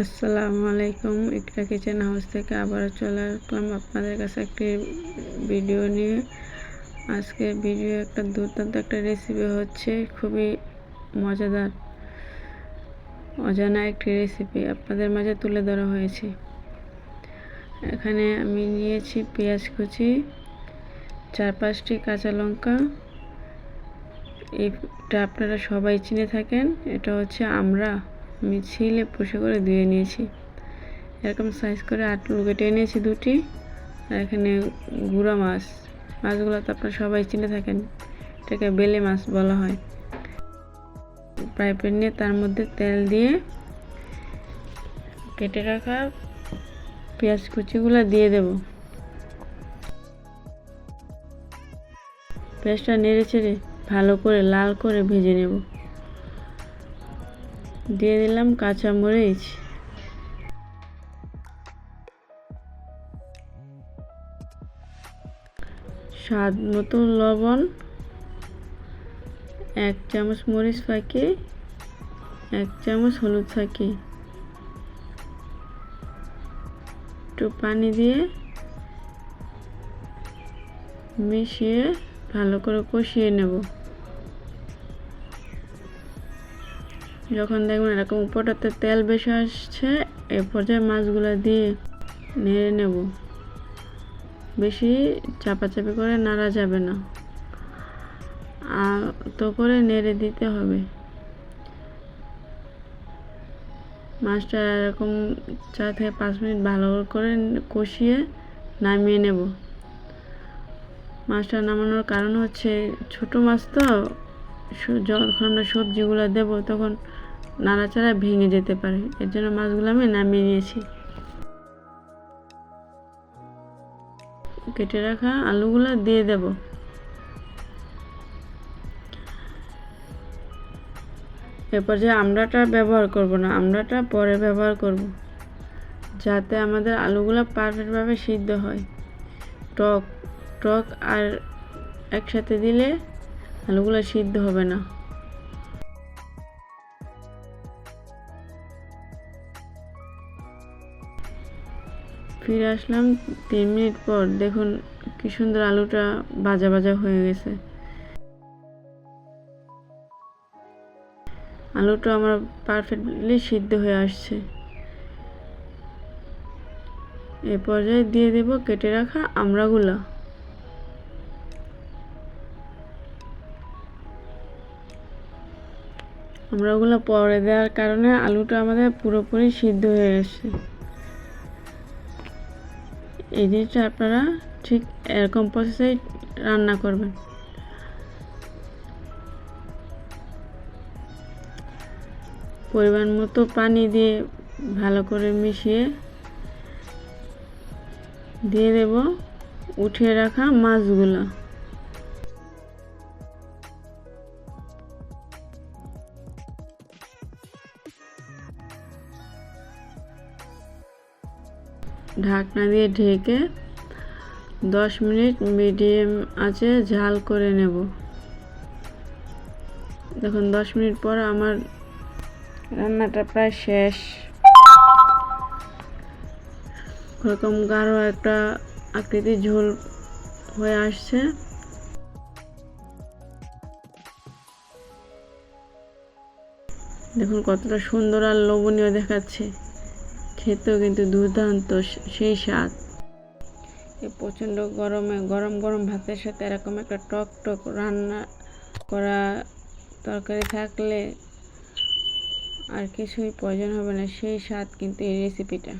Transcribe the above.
আসসালামু আলাইকুম একটা কিচেন হাউস থেকে আবারও চলে আসলাম আপনাদের কাছে একটি ভিডিও নিয়ে। আজকে ভিডিও একটা দুর্দান্ত একটা রেসিপি হচ্ছে, খুবই মজাদার, অজানা একটি রেসিপি আপনাদের মাঝে তুলে ধরা হয়েছে। এখানে আমি নিয়েছি পেঁয়াজ কুচি, চার পাঁচটি কাঁচা লঙ্কা। এটা আপনারা সবাই চিনে থাকেন, এটা হচ্ছে আমরা আমি ছিলে পুষে করে ধুয়ে নিয়েছি। এরকম সাইজ করে আটলু কেটে নিয়েছি দুটি। আর এখানে গুঁড়া মাছ। মাছগুলো তো আপনারা সবাই চিনে থাকেন। এটাকে বেলে মাছ বলা হয়। প্যান নিয়ে তার মধ্যে তেল দিয়ে কেটে রাখা পেঁয়াজ কুচিগুলো দিয়ে দেব। পেঁয়াজটা নেড়ে চেড়ে ভালো করে লাল করে ভেজে নেব। দিয়ে দিলাম কাঁচামরিচ স্বাদ মতো লবণ, এক চামচ মরিচ ফাঁকি, এক চামচ হলুদ ফাঁকি। একটু পানি দিয়ে মিশিয়ে ভালো করে কষিয়ে নেব। যখন দেখবেন এরকম উপরটাতে তেল বেশি আসছে, এ পর্যায়ে মাছগুলো দিয়ে নেড়ে নেব। বেশি চাপাচাপি করে নাড়া যাবে না। তো করে নেড়ে দিতে হবে। মাছটা এরকম চার থেকে পাঁচ মিনিট ভালো করে কষিয়ে নামিয়ে নেব। মাছটা নামানোর কারণ হচ্ছে ছোট মাছ তো যখন আমরা সবজিগুলো দেবো তখন নাড়াচাড়া ভেঙে যেতে পারে। এর জন্য মাছগুলো আমি নামিয়ে নিয়েছি। কেটে রাখা আলুগুলো দিয়ে দেব। এরপর যে আমড়াটা ব্যবহার করব না, আমড়াটা পরে ব্যবহার করব। যাতে আমাদের আলুগুলো পারফেক্টভাবে সিদ্ধ হয়। টক টক আর একসাথে দিলে আলুগুলো সিদ্ধ হবে না। ফিরে আসলাম তিন মিনিট পর। দেখুন কি সুন্দর আলুটা বাজা বাজা হয়ে গেছে। আলুটা আমার পারফেক্টলি সিদ্ধ হয়ে আসছে। এ পর্যায়ে দিয়ে দেব কেটে রাখা আমড়াগুলা আমড়াগুলো পরে দেওয়ার কারণে আলুটা আমাদের পুরোপুরি সিদ্ধ হয়ে গেছে। এই জিনিসটা আপনারা ঠিক এরকম প্রসেসেই রান্না করবেন। পরিমাণ মতো পানি দিয়ে ভালো করে মিশিয়ে দিয়ে দেব। উঠিয়ে রাখা মাছগুলো। ঢাকনা দিয়ে ঢেকে দশ মিনিট মিডিয়াম আছে ঝাল করে নেব। দেখুন, দশ মিনিট পর আমার রান্নাটা প্রায় শেষ। ওরকম গাঢ় একটা আকৃতির ঝোল হয়ে আসছে। দেখুন, কতটা সুন্দর আর লোভনীয় দেখাচ্ছে। খেতেও কিন্তু দুর্দান্ত সেই স্বাদ। প্রচণ্ড গরমে, গরম গরম ভাতের সাথে এরকম একটা টক টক রান্না করা তরকারি থাকলে আর কিছুই প্রয়োজন হবে না। সেই স্বাদ কিন্তু এই রেসিপিটা